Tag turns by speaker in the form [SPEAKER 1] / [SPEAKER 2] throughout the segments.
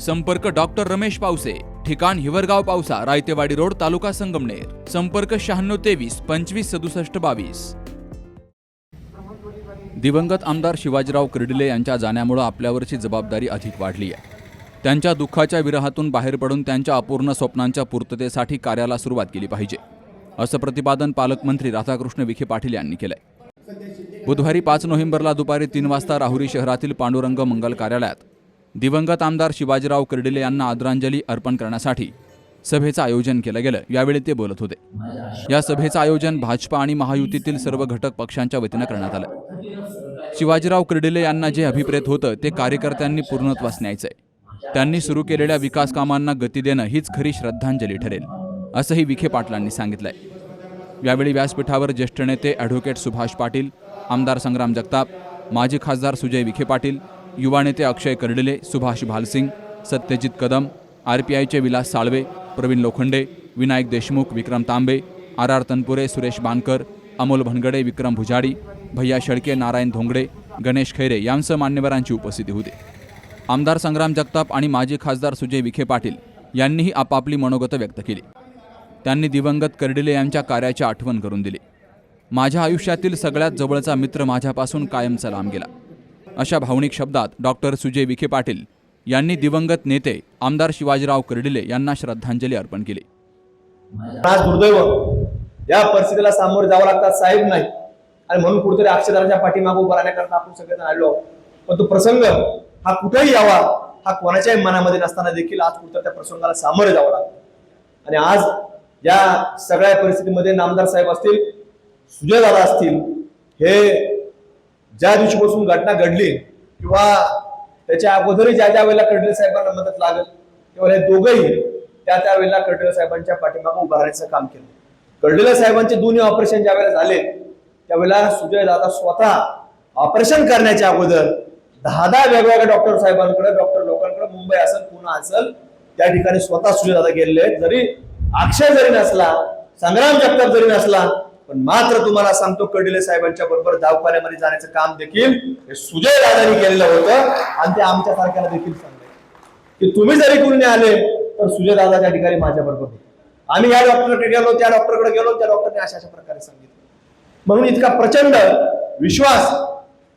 [SPEAKER 1] संपर्क डॉक्टर रमेश पावसे ठिकाण हिवरगाव पावसा रायतेवाडी रोड तालुका संगमनेर. संपर्क शहाण्णव तेवीस पंचवीस सदुसष्ट बावीस. दिवंगत आमदार शिवाजीराव क्रिडले यांच्या जाण्यामुळं आपल्यावरची जबाबदारी अधिक वाढली आहे. त्यांच्या दुःखाच्या विरहातून बाहेर पडून त्यांच्या अपूर्ण स्वप्नांच्या पूर्ततेसाठी कार्याला सुरुवात केली पाहिजे असं प्रतिपादन पालकमंत्री राधाकृष्ण विखे पाटील यांनी केलंय. बुधवारी पाच नोव्हेंबरला दुपारी तीन वाजता राहुरी शहरातील पांडुरंग मंगल कार्यालयात दिवंगत आमदार शिवाजीराव कर्डिले यांना आदरांजली अर्पण करण्यासाठी सभेचं आयोजन केलं गेलं. यावेळी ते बोलत होते. या सभेचं आयोजन भाजपा आणि महायुतीतील सर्व घटक पक्षांच्या वतीनं करण्यात आलं. शिवाजीराव कर्डिले यांना जे अभिप्रेत होतं ते कार्यकर्त्यांनी पूर्णत्वास न्यायचंय. त्यांनी सुरू केलेल्या विकास कामांना गती देणं हीच खरी श्रद्धांजली ठरेल असंही विखे पाटलांनी सांगितलंय. यावेळी व्यासपीठावर ज्येष्ठ नेते ॲडव्होकेट सुभाष पाटील आमदार संग्राम जगताप माजी खासदार सुजय विखे पाटील युवा नेते अक्षय कर्डिले सुभाष भालसिंग सत्यजित कदम आर पी आयचे विलास साळवे प्रवीण लोखंडे विनायक देशमुख विक्रम तांबे आर आर तनपुरे सुरेश बानकर अमोल भनगडे विक्रम भुजाडी भैया शेळके नारायण धोंगडे गणेश खैरे यांसह मान्यवरांची उपस्थिती होती. आमदार संग्राम जगताप आणि माजी खासदार सुजय विखे पाटील यांनीही आपापली मनोगतं व्यक्त केली. त्यांनी दिवंगत कर्डिले यांच्या कार्याची आठवण करून दिली. माझ्या आयुष्यातील सगळ्यात जवळचा मित्र माझ्यापासून कायमचा लांब गेला. अशा भावनिक शब्दात डॉक्टर सुजय विखे पाटील यांनी दिवंगत नेते आमदार शिवाजीराव कर्डिले यांना श्रद्धांजली अर्पण केली.
[SPEAKER 2] आज दुर्दैव. या परिस्थितीला सामोरे जावं लागतात साहेब नाही. आणि म्हणून कुठेतरी अक्षराच्या पाठीमागे उभं राहण्याकरता आपण सगळेजण आलो पण तो प्रसंग हा कुठेही यावा हा कोणाच्याही मनामध्ये नसताना देखील आज कुठं त्या प्रसंगाला सामोरे जावं लागतं. आणि आज या सगळ्या परिस्थितीमध्ये नामदार साहेब असतील सुजय दादा असतील हे ज्या दिवशीपासून घटना घडली किंवा त्याच्या अगोदरही ज्या ज्या वेळेला कडले साहेबांना मदत लागल तेव्हा हे दोघंही त्या त्या वेळेला कडले साहेबांच्या पाठीमागे उभं राहण्याचं काम केलं. कडलेल्या साहेबांचे दोन्ही ऑपरेशन ज्या वेळेला झाले त्यावेळेला सुजय दादा स्वतः ऑपरेशन करण्याच्या अगोदर दहा दहा वेगवेगळ्या डॉक्टर साहेबांकडे डॉक्टर लोकांकडे मुंबई असेल पुणे असेल त्या ठिकाणी स्वतः सुजय दादा गेलेले आहेत. जरी अक्षय जरी नसला संग्राम जगताप जरी नसला पण मात्र तुम्हाला सांगतो कडिले साहेबांच्या बरोबर दवाखान्यामध्ये जाण्याचं काम देखील हे सुजय राजांनी केलेलं होतं. आणि ते आमच्या सारख्याला देखील सांगले की तुम्ही जरी कुणी आले तर सुजय दादा त्या ठिकाणी माझ्या बरोबर होते. आम्ही या डॉक्टरकडे गेलो त्या डॉक्टरकडे गेलो त्या डॉक्टरने अशा अशा प्रकारे सांगितलं. म्हणून इतका प्रचंड विश्वास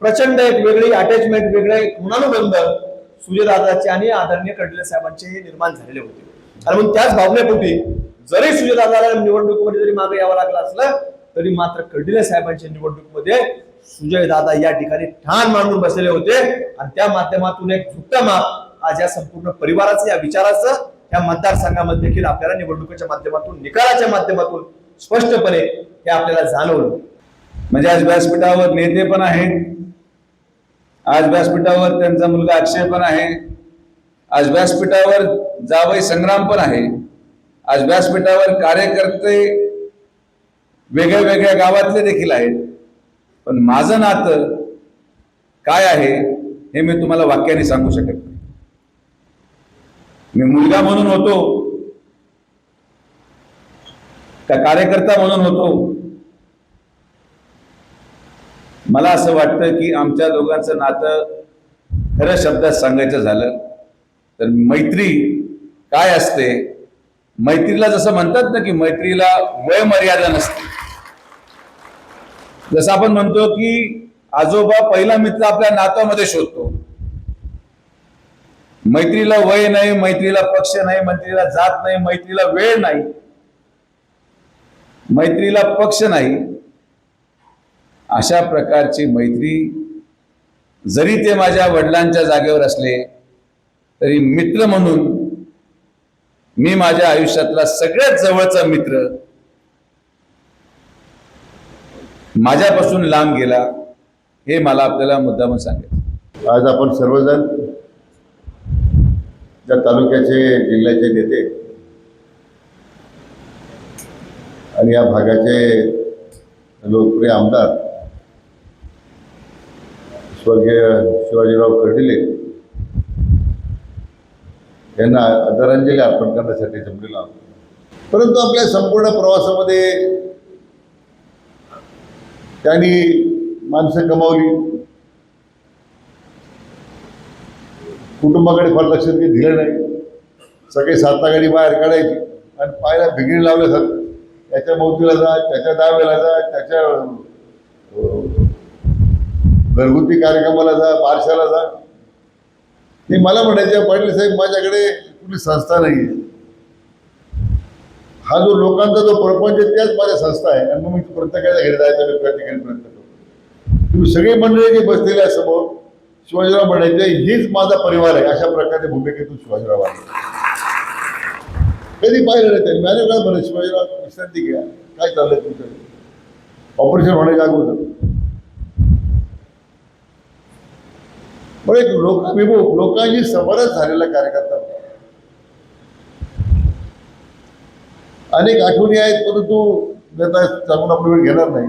[SPEAKER 2] प्रचंड एक वेगळी अटॅचमेंट वेगळे गुणानुबंध ऋणानुबंध सूर्यदादाचे आणि आदरणीय कडले साहेबांचे हे निर्माण झालेले होते. आणि म्हणून त्याच भावनेपोटी जरी सूर्यदादाला निवडणुकीमध्ये जरी मागे यावं लागलं असलं तरी मात्र कडले साहेबांच्या निवडणुकीमध्ये सुजय दादा या ठिकाणी ठाण मांडून बसलेले होते. आणि त्या माध्यमातून एक झुकता माप आज या संपूर्ण परिवाराचं या विचाराचं या मतदारसंघामध्ये देखील आपल्याला निवडणुकीच्या माध्यमातून निकालाच्या माध्यमातून स्पष्टपणे हे आपल्याला जाणवलं.
[SPEAKER 3] म्हणजे आज व्यासपीठावर नेते पण आहेत. आज व्यासपीठावर त्यांचा मुलगा अक्षय पण आहे. आज व्यासपीठावर जावई संग्राम पण आहे. आज व्यासपीठावर कार्यकर्ते वेगळ्या वेगळ्या गावातले देखील आहेत. पण माझं नातं काय आहे हे मी तुम्हाला वाक्याने सांगू शकत नाही. मी मुलगा म्हणून होतो का कार्यकर्ता म्हणून होतो. मला असं वाटतं की आमच्या दोघांचं नातं खरं शब्दात सांगायचं झालं तर मैत्री काय असते मैत्रीला जसं म्हणतात ना की मैत्रीला वय मर्यादा नसते. जसं आपण म्हणतो की आजोबा पहिला मित्र आपल्या नात्यामध्ये शोधतो. मैत्रीला वय नाही मैत्रीला पक्ष नाही मैत्रीला जात नाही मैत्रीला वेळ नाही मैत्रीला पक्ष नाही अशा प्रकारची मैत्री जरी ते माझ्या वडिलांच्या जागेवर असले तरी मित्र म्हणून मी माझ्या आयुष्यातला सगळ्यात जवळचा मित्र. माझ्यापासून लांब गेला हे मला आपल्याला मुद्दामून सांगायचं.
[SPEAKER 4] आज आपण सर्वजण त्या तालुक्याचे जिल्ह्याचे नेते आणि या भागाचे लोकप्रिय आमदार स्वर्गीय शिवाजीराव कर्डिले यांना आदरांजली अर्पण करण्यासाठी जमलेलो आहोत. परंतु आपल्या संपूर्ण प्रवासामध्ये त्यांनी माणसं कमावली कुटुंबाकडे फार लक्ष दिलं नाही. सगळे सातागाडी बाहेर काढायची आणि पायाला भिगणी लावल्यासारखं त्याच्या मौतीला जा त्याच्या दाव्याला जा त्याच्या घरगुती कार्यक्रमाला जा बारशाला जा. ते मला म्हणायचे पाटील साहेब माझ्याकडे कुठली संस्था नाही आहे हा जो लोकांचा जो प्रपंच आहे त्याच माझ्या संस्था आहे. आणि मग मी प्रत्येकाच्या घरी जायचा मी प्रत्येकाने प्रयत्न करतो. तुम्ही सगळी मंडळी जे बसलेले आहे समोर शिवाजीराव म्हणायचे हीच माझा परिवार आहे. अशा प्रकारच्या भूमिकेतून शिवाजीराव आले. कधी पाहिलं नाही त्यांनी. मॅने काय म्हणत शिवाजीराव विश्रांती घ्या. काय चाललंय तुमचं? ऑपरेशन होण्याच्या अगोदर. मग एक लोकाभिमुख लोकांशी समरस झालेला कार्यकर्ता. अनेक आठवणी आहेत परंतु त्यांना सांगून आपण वेळ घेणार नाही.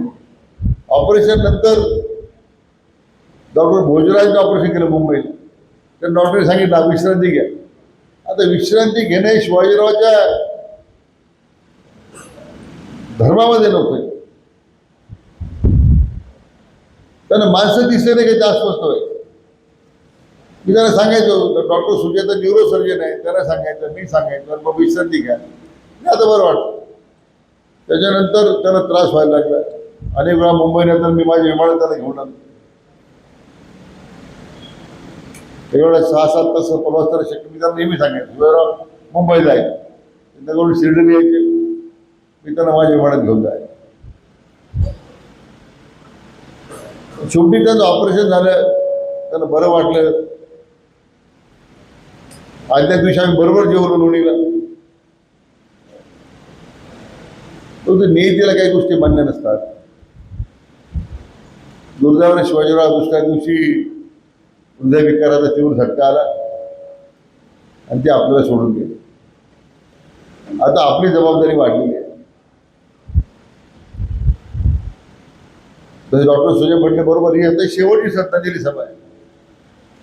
[SPEAKER 4] ऑपरेशन नंतर डॉक्टर भोजराजनं ऑपरेशन केलं मुंबईत. तर डॉक्टरने सांगितलं विश्रांती घ्या. आता विश्रांती घेणे शिवाजीरावाच्या धर्मामध्ये नव्हते. त्यांना माणसं दिसले नाही काही ते अस्वस्थ मी त्यांना सांगायचो डॉक्टर सुजाता न्यूरो सर्जन आहे त्यांना सांगायचं मी सांगायचं मग विश्रांती घ्या मी आता बरं वाटतं त्याच्यानंतर त्याला त्रास व्हायला लागला. अनेक वेळा मुंबईनंतर मी माझ्या विमानात त्याला घेऊन आलो. एवढ्या सहा सात तास प्रवास करा शक्य मी त्यांना नेहमी सांगायचं शिवाजीराव मुंबईला आहे त्यांच्याकडून शिर्डी यायचे. मी त्यांना माझ्या विमानात घेऊन जाय. शेवटी त्यांचं ऑपरेशन झालं. त्यांना बरं वाटलं. आदल्या दिवशी आम्ही बरोबर जेवलो लोणीला. तो नियतीला काही गोष्टी मान्य नसतात. दुर्दैवाने शिवाजीराव दुसऱ्या दिवशी हृदयविकाराचा तीव्र झटका आला आणि ते आपल्याला सोडून गेले. आता आपली जबाबदारी वाढलेली आहे. तसे डॉक्टर सुजय म्हटले बरोबर ही आता शेवटची श्रद्धांजली सभा आहे.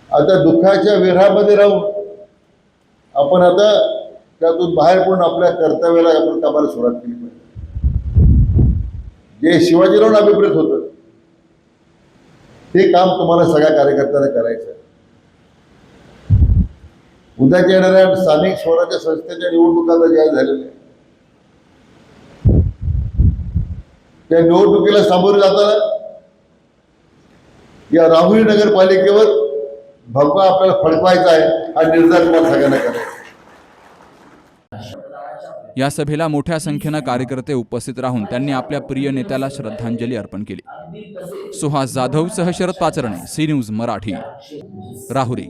[SPEAKER 4] आता दुःखाच्या विरहामध्ये राहून आपण आता त्यातून बाहेर पडून आपल्या कर्तव्याला आपण कामाला सुरुवात केली पाहिजे. जे शिवाजीराव अभिप्रेत होतं ते काम तुम्हाला सगळ्या कार्यकर्त्यांना करायचं आहे. उद्याच्या येणाऱ्या स्थानिक स्वराज्य संस्थेच्या निवडणुका जाहीर झालेल्या आहे त्या निवडणुकीला सामोरे जाताना या राहुरी नगरपालिकेवर भगवा आपल्याला फडकवायचा आहे हा निर्धार तुम्हाला सगळ्यांना करायचा
[SPEAKER 1] या सभेला मोठ्या संख्येनं कार्यकर्ते उपस्थित राहून त्यांनी आपल्या प्रिय नेत्याला श्रद्धांजली अर्पण केली. सुहास जाधव सह शरद पाचरणे सी न्यूज मराठी. राहुरी.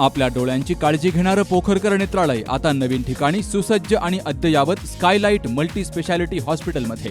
[SPEAKER 1] आपल्या डोळ्यांची काळजी घेणारं पोखरकर नेत्रालय आता नवीन ठिकाणी सुसज्ज आणि अद्ययावत स्कायलाइट मल्टी स्पेशालिटी हॉस्पिटलमध्ये.